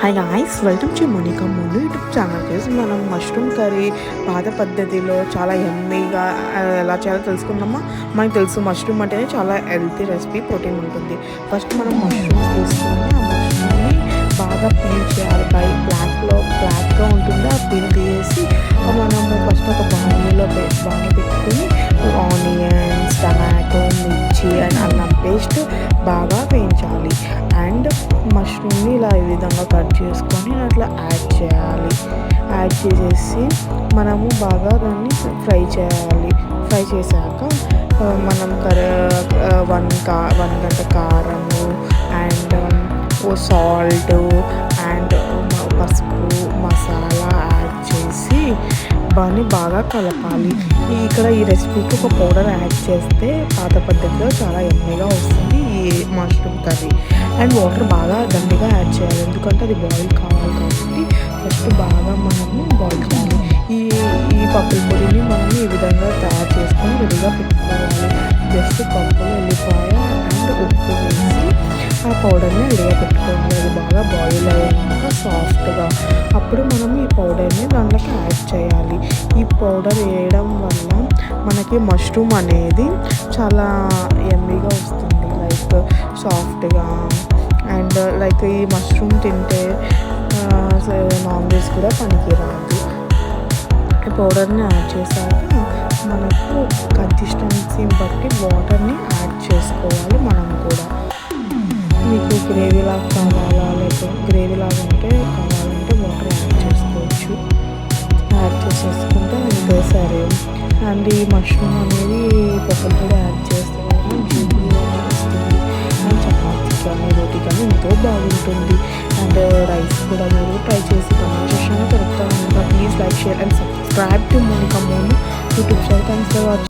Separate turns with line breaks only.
Hi guys welcome to Monika Monu YouTube channel చేసి మనం mushroom curry పాత పద్ధతిలో చాలా ఎమ్మీగా ఎలా చేయాలో తెలుసుకుందామా? మనకు తెలుసు మష్రూమ్ అంటేనే చాలా హెల్తీ రెసిపీ ప్రోటీన్ ఉంటుంది. ఫస్ట్ మనం మష్రూమ్స్ తీసుకొని ఆ మష్రూమ్ని బాగా పీల్ చేయాలి. బై బ్లాక్లో బ్లాక్గా ఉంటుంది. ఆ పీల్ తీసేసి మనము ఫస్ట్ ఒక బాణీలో బాణీ పెట్టుకొని ఆనియన్స్ టమాటో మిర్చి అండ్ అల్లం పేస్ట్ బాగా వేయించాలి. మష్రూమ్ని ఇలా ఈ విధంగా కట్ చేసుకొని అట్లా యాడ్ చేయాలి. యాడ్ చేసేసి మనము బాగా దాన్ని ఫ్రై చేయాలి. ఫ్రై చేశాక మనం కర వన్ కా వన్ గంట కారము అండ్ ఓ సాల్ట్ అండ్ పసుపు మసాలా యాడ్ చేసి బాగా బాగా కలపాలి. ఇక్కడ ఈ రెసిపీకి ఒక పౌడర్ యాడ్ చేస్తే పాత పద్ధతిలో చాలా ఎమ్మీగా వస్తుంది. Mushroom curry. అండ్ వాటర్ బాగా దండిగా యాడ్ చేయాలి. ఎందుకంటే అది బాయిల్ కావాలి కాబట్టి ఫస్ట్ బాగా మనము బాయిల్ చేయాలి. ఈ ఈ పప్పుల పొడిని మనం ఈ విధంగా తయారు చేసుకొని రెడీగా పెట్టుకోవాలి. జస్ట్ పప్పు వెళ్ళిపోయ అండ్ ఉప్పు వేసి ఆ పౌడర్ని రెడీగా పెట్టుకోవాలి. అది బాగా బాయిల్ అయ్యాక సాఫ్ట్గా అప్పుడు మనం ఈ పౌడర్ని దాంట్లోకి యాడ్ చేయాలి. ఈ పౌడర్ వేయడం వల్ల మనకి మష్రూమ్ అనేది చాలా ఎమ్మీగా వస్తుంది. సాఫ్ట్గా అండ్ లైక్ ఈ మష్రూమ్ తింటే uh, నాన్ వెజ్ కూడా పనికిరాదు. ఈ పౌడర్ని యాడ్ చేశాక మనకు కన్సిస్టెన్సీని బట్టి వాటర్ని యాడ్ చేసుకోవాలి మనం కూడా. మీకు గ్రేవీ లాగా కావాలా లేకపోతే గ్రేవీ లాగా ఉంటే కావాలంటే వాటర్ యాడ్ చేసుకోవచ్చు. యాడ్ చేసేసుకుంటే అంతే సరే. అండ్ ఈ మష్రూమ్ అనేది పప్పులు కూడా యాడ్ చేస్తే ఎంతో బాగుంటుంది. అండ్ రైస్ కూడా మీరు ట్రై చేసి కమెంట్ చేసిన దొరుకుతాను please like share and subscribe to Monika Monu YouTube channel thanks for watching